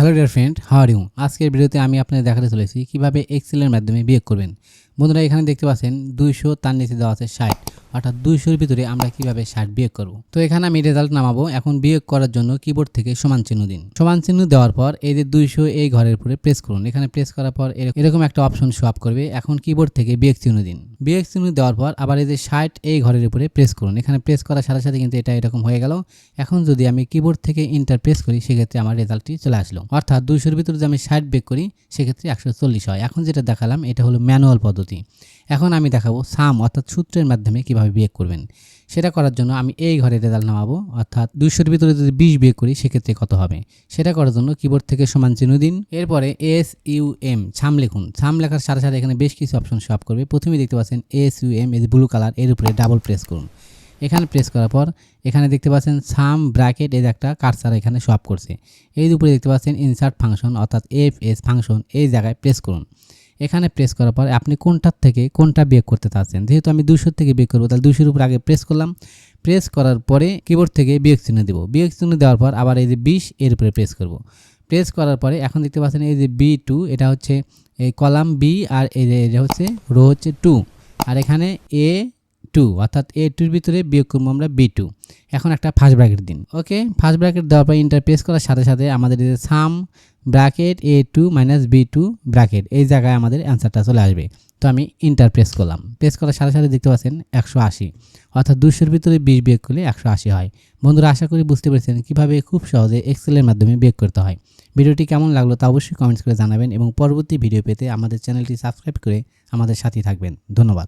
Hello dear friend how are you? আজকের ভিডিওতে আমি আপনাদের দেখাতে চলেছি কীভাবে এক্সেলের মাধ্যমে বিয়োগ করবেন। বন্ধুরা, এখানে দেখতে পাচ্ছেন দুইশো তার নিচে দেওয়া আছে ষাট। অর্থাৎ দুইশোর ভিতরে আমরা কীভাবে ষাট বিয়োগ করব? তো এখানে আমি রেজাল্ট নামাবো। এখন বিয়োগ করার জন্য কিবোর্ড থেকে সমান চিহ্ন দিন। সমান চিহ্ন দেওয়ার পর এই যে দুইশো এই ঘরের উপরে প্রেস করুন। এখানে প্রেস করার পর এরকম একটা অপশন আপ করবে। এখন কিবোর্ড থেকে বিয়োগ চিহ্ন দিন। বিয়োগ চিহ্ন দেওয়ার পর আবার এই যে ষাট এই ঘরের উপরে প্রেস করুন। এখানে প্রেস করার সাথে সাথে কিন্তু এটা এরকম হয়ে গেল। এখন যদি আমি কিবোর্ড থেকে ইন্টার প্রেস করি, সেক্ষেত্রে আমার রেজাল্টটি চলে আসলো। অর্থাৎ দুইশোর ভিতরে যদি আমি ষাট বেক করি, সেক্ষেত্রে একশো চল্লিশ হয়। এখন যেটা দেখালাম, এটা হলো ম্যানুয়াল পদ্ধতি। এখন আমি দেখাবো সাম অর্থাৎ সূত্রের মাধ্যমে কীভাবে বিয়োগ করবেন? সেটা করার জন্য আমি এই ঘরে রেজাল্ট নামাবো, অর্থাৎ দুইশোর ভিতরে যদি বিশ বিয়োগ করি, সেক্ষেত্রে কত হবে? সেটা করার জন্য কিবোর্ড থেকে সমান চিহ্ন দিন। এরপরে এস ইউ এম ছাম লিখুন। ছাম লেখার সাথে সাথে এখানে বেশ কিছু অপশন শপ করবে। প্রথমেই দেখতে পাচ্ছেন এস ইউ এম এই ব্লু কালারের উপরে ডাবল প্রেস করুন। এখানে প্রেস করার পর এখানে দেখতে পাচ্ছেন সাম ব্র্যাকেট এর একটা কার্সার এখানে শপ করছে। এই উপরে দেখতে পাচ্ছেন ইনসার্ট ফাংশন অর্থাৎ এফ এস ফাংশন এই জায়গায় প্রেস করুন। এখানে প্রেস করার পর আপনি কোনটার থেকে কোনটা বিয়োগ করতে চাচ্ছেন? যেহেতু আমি দুশোর থেকে বিয়োগ করব, তাহলে দুশোর উপর আগে প্রেস করলাম। প্রেস করার পরে কিবোর্ড থেকে বিয়োগ চিহ্ন দেবো। বিয়োগ চিহ্ন দেওয়ার পর আবার এই যে বিশ, এর উপরে প্রেস করব। প্রেস করার পরে এখন দেখতে পাচ্ছেন এই যে বি টু এটা হচ্ছে এই কলাম বি আর এই যে, এটা হচ্ছে রো হচ্ছে টু আর এখানে এ টু অর্থাৎ এ টুর ভিতরে বিয়োগ করব আমরা বি টু এখন একটা ফার্স্ট ব্র্যাকেট দিন ওকে ফার্স্ট ব্র্যাকেট দেওয়ার পর ইন্টার প্রেস করার সাথে সাথে আমাদের যে sum bracket A two minus B two bracket, এই জায়গায় আমাদের অ্যান্সারটা চলে আসবে। তো আমি ইন্টার প্রেস করলাম। প্রেস করার সাথে সাথে দেখতে পাচ্ছেন একশো আশি। অর্থাৎ দুশোর ভিতরে বিশ বিয়োগ করলে একশো আশি হয়। বন্ধুরা, আশা করি বুঝতে পেরেছেন কীভাবে খুব সহজে এক্সেলের মাধ্যমে বিয়োগ করতে হয়। ভিডিওটি কেমন লাগল তা অবশ্যই কমেন্টস করে জানাবেন এবং পরবর্তী ভিডিও পেতে আমাদের চ্যানেলটি সাবস্ক্রাইব করে আমাদের সাথেই থাকবেন। ধন্যবাদ।